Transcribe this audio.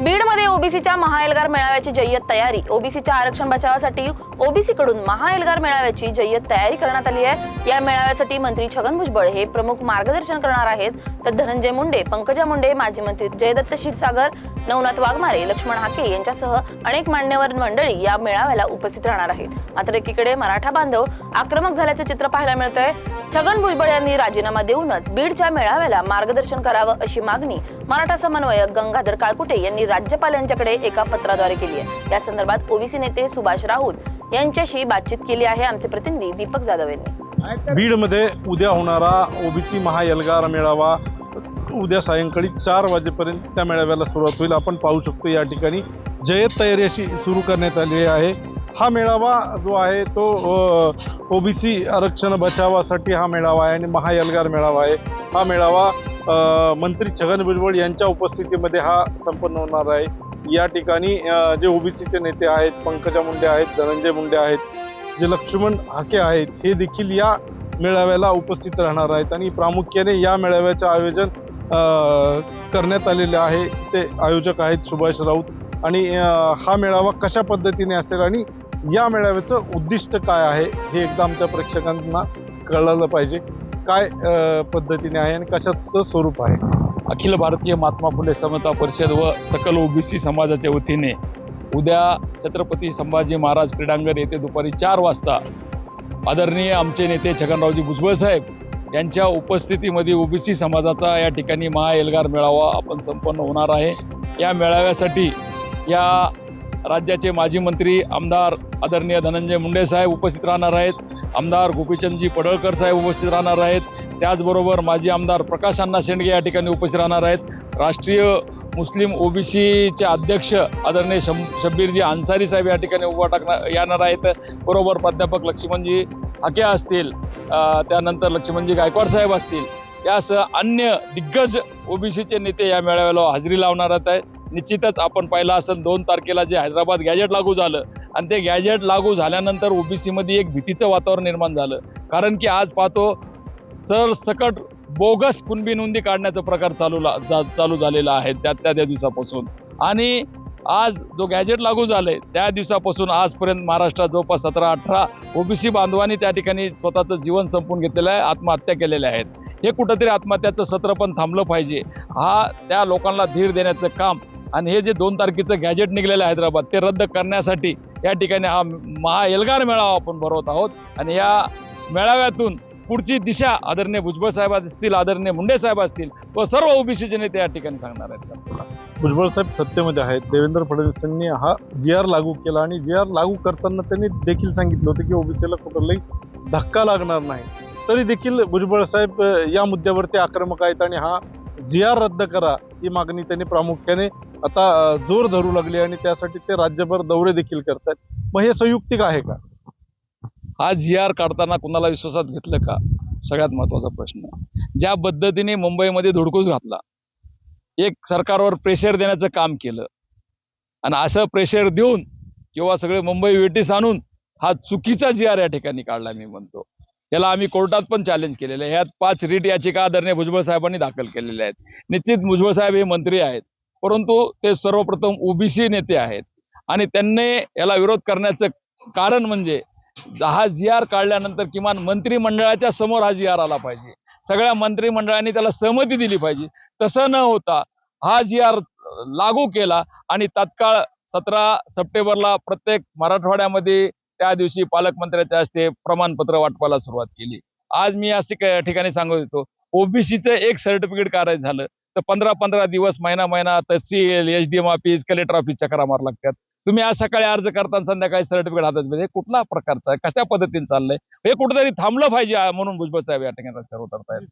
बीडमध्ये ओबीसीच्या महाएल्गार मेळाव्याची जय्यत तयारी. ओबीसीच्या आरक्षण बचावासाठी ओबीसी कडून महाएल्गार मेळाव्याची जय्यत तयारी करण्यात आली आहे. या मेळाव्यासाठी मंत्री छगन भुजबळ हे प्रमुख मार्गदर्शन करणार आहेत. तर धनंजय मुंडे पंकजा मुंडे माजी मंत्री जयदत्त क्षीरसागर नवनाथ वाघमारे लक्ष्मण हाके यांच्यासह अनेक मान्यवर मंडळी या मेळाव्याला उपस्थित राहणार आहेत. मात्र एकीकडे मराठा बांधव आक्रमक झाल्याचं चित्र पाहायला मिळतंय. छगन भुजबळ यांनी राजीनामा देऊनच बीडच्या मेळाव्याला मार्गदर्शन करावं अशी मागणी मराठा समन्वयक गंगाधर काळकुटे यांनी राज्यपाल यांच्याकडे एका पत्राद्वारे केली आहे. या संदर्भात ओबीसी नेते सुभाष राऊत यांच्याशी बातचीत केली आहे आमचे प्रतिनिधी दीपक जाधव यांनी. बीडमध्ये उद्या होणारा ओबीसी महायलगार मेळावा उद्या सायंकाळी चार वाजेपर्यंत त्या मेळाव्याला सुरुवात होईल. आपण पाहू शकतो या ठिकाणी जयत तयारी अशी सुरू करण्यात आली आहे. हा मेळावा जो आहे तो ओबीसी आरक्षण बचावासाठी हा मेळावा आहे आणि महायलगार मेळावा आहे. हा मेळावा मंत्री छगन भुजबळ यांच्या उपस्थितीमध्ये हा संपन्न होणार आहे. या ठिकाणी जे ओबीसीचे नेते आहेत पंकजा मुंडे आहेत धनंजय मुंडे आहेत जे लक्ष्मण हाके आहेत हे देखील या मेळाव्याला उपस्थित राहणार आहेत आणि प्रामुख्याने या मेळाव्याचं आयोजन करण्यात आलेले आहे. ते आयोजक आहेत सुभाष राऊत आणि हा मेळावा कशा पद्धतीने असेल आणि या मेळाव्याचं उद्दिष्ट काय आहे हे एकदा आमच्या प्रेक्षकांना कळलं पाहिजे. काय पद्धतीने आहे आणि कशाचं स्वरूप आहे? अखिल भारतीय महात्मा फुले समता परिषद व सकल ओबीसी समाजाच्या वतीने उद्या छत्रपती संभाजी महाराज क्रीडांगण येथे दुपारी चार वाजता आदरणीय आमचे नेते छगनरावजी भुजबळ साहेब यांच्या उपस्थितीमध्ये ओबीसी समाजाचा या ठिकाणी महाएल्गार मेळावा आपण संपन्न होणार आहे. या मेळाव्यासाठी या राज्याचे माजी मंत्री आमदार आदरणीय धनंजय मुंडे साहेब उपस्थित राहणार आहेत. आमदार गोपीचंदजी पडळकर साहेब उपस्थित राहणार आहेत. त्याचबरोबर माजी आमदार प्रकाश अण्णा शेंडगे या ठिकाणी उपस्थित राहणार आहेत. राष्ट्रीय मुस्लिम ओबीसीचे अध्यक्ष आदरणीय शम शब्बीरजी अन्सारी साहेब या ठिकाणी उभा टाकणार येणार आहेत. बरोबर प्राध्यापक लक्ष्मणजी हाके असतील. त्यानंतर लक्ष्मणजी गायकवाड साहेब असतील. यासह अन्य दिग्गज ओबीसीचे नेते या मेळाव्याला हजेरी लावणार आहेत. निश्चितच आपण पाहिलं असेल दोन तारखेला जे हैदराबाद गॅजेट लागू झालं आणि ते गॅजेट लागू झाल्यानंतर ओबीसीमध्ये एक भीतीचं वातावरण निर्माण झालं. कारण की आज पाहतो सरसकट बोगस कुणबी नोंदी काढण्याचा प्रकार चालू ला- जा- चालू झालेला आहे त्या त्या त्या दिवसापासून. आणि आज जो गॅजेट लागू झाले त्या दिवसापासून आजपर्यंत महाराष्ट्रात जवळपास सतरा अठरा ओबीसी बांधवांनी त्या ठिकाणी स्वतःचं जीवन संपून घेतलेलं आहे आत्महत्या केलेल्या आहेत. हे कुठंतरी आत्महत्याचं सत्र पण थांबलं पाहिजे. हा त्या लोकांना धीर देण्याचं काम आणि हे जे दोन तारखेचं गॅजेट निघलेलं आहे हैदराबाद ते रद्द करण्यासाठी या ठिकाणी हा महा एल्गार मेळावा आपण भरवत आहोत. आणि या मेळाव्यातून पुढची दिशा आदरणीय भुजबळ साहेब असतील आदरणीय मुंडे साहेब असतील व सर्व ओबीसीचे नेते या ठिकाणी सांगणार आहेत. भुजबळ साहेब सत्तेमध्ये आहेत. देवेंद्र फडणवीसांनी हा जी आर लागू केला आणि जी आर लागू करताना त्यांनी देखील सांगितलं होतं की ओबीसीला कुठलाही धक्का लागणार नाही. तरी देखील भुजबळ साहेब या मुद्द्यावरती आक्रमक आहेत आणि हा जी आर रद्द करा. ही मागणी त्यांनी प्रामुख्याने आता जोर धरू लागली आणि त्यासाठी ते राज्यभर दौरे देखील करतात मग हे संयुक्तिक आहे का? हा जी आर काढताना कुणाला विश्वासात घेतलं का? सगळ्यात महत्त्वाचा प्रश्न. ज्या पद्धतीने मुंबईमध्ये धुडकूस घातला एक सरकारवर प्रेशर देण्याचं काम केलं आणि असं प्रेशर देऊन किंवा सगळे मुंबई वेटीस आणून हा चुकीचा जी आर या ठिकाणी काढला मी म्हणतो. याला आम्ही कोर्टात पण चॅलेंज केलेलं आहे. ह्यात पाच रीट याचिका आदरणीय भुजबळ साहेबांनी दाखल केलेल्या आहेत. निश्चित भुजबळ साहेब हे मंत्री आहेत. परंतु ते सर्वप्रथम ओबीसी नेते आहेत. आणि त्यांनी याला विरोध करण्याचं कारण म्हणजे हा जी आर काढल्यानंतर किमान मंत्रिमंडळाच्या समोर हा जी आर आला पाहिजे. सगळ्या मंत्रिमंडळाने त्याला सहमती दिली पाहिजे. तसं न होता हा जी आर लागू केला आणि तात्काळ सतरा सप्टेंबरला प्रत्येक मराठवाड्यामध्ये त्या दिवशी पालकमंत्र्याच्या हस्ते प्रमाणपत्र वाटपाला सुरुवात केली. आज मी असे ठिकाणी सांगत होतो ओबीसीचं एक सर्टिफिकेट काढायचं झालं तर पंधरा पंधरा दिवस महिना महिना तहसील H D M office collector office चक्रा मार लागतात. तुम्ही आज सकाळी अर्ज करताना संध्याकाळी सर्टिफिकेट हातात म्हणजे कुठला प्रकारचा कशा पद्धतीने चाललंय? हे कुठेतरी थांबलं पाहिजे म्हणून भुजबळ साहेब या ठिकाणी रस्त्यावर उतरतायत.